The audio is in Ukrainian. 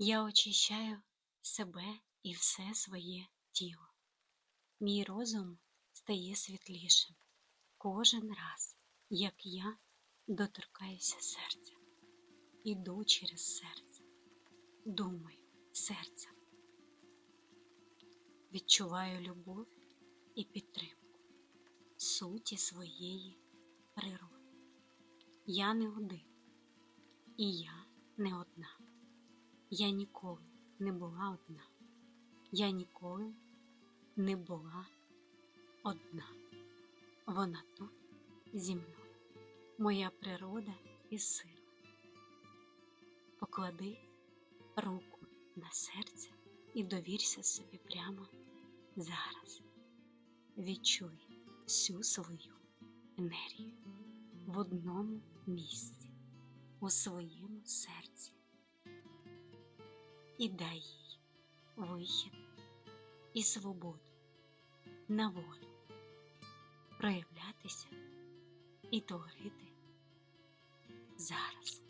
Я очищаю себе і все своє тіло. Мій розум стає світлішим кожен раз, як я доторкаюся серця, іду через серце, думаю серцем, відчуваю любов і підтримку суті своєї природи. Я не один, і я не одна. Я ніколи не була одна. Я ніколи не була одна. Вона тут зі мною, моя природа і сила. Поклади руку на серце і довірся собі прямо зараз. Відчуй всю свою енергію в одному місці, у своєму серці і дай їй вихід і свободу на волю проявлятися і творити зараз.